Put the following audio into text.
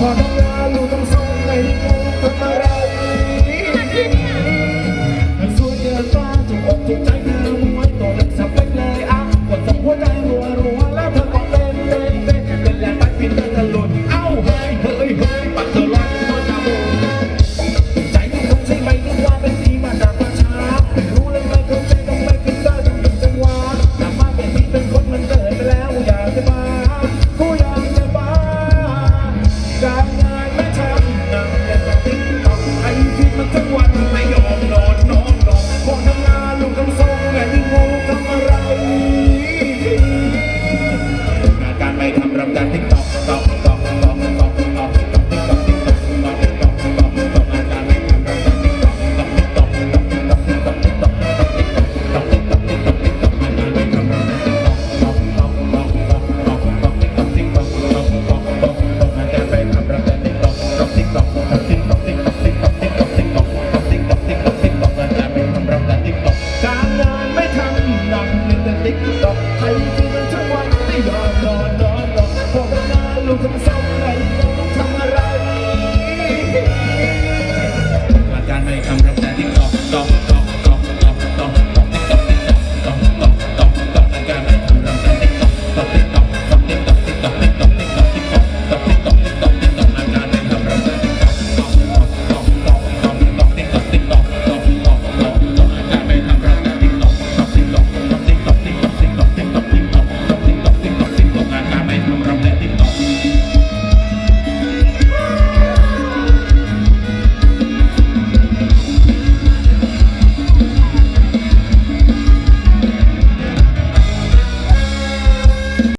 พอทำงานลูกต้องส่งให้ ติ๊กต๊อกให้ที่นทั้งวันไม่ยอมนอนนอนหรอกพอกหน้าลูกทั้งสอง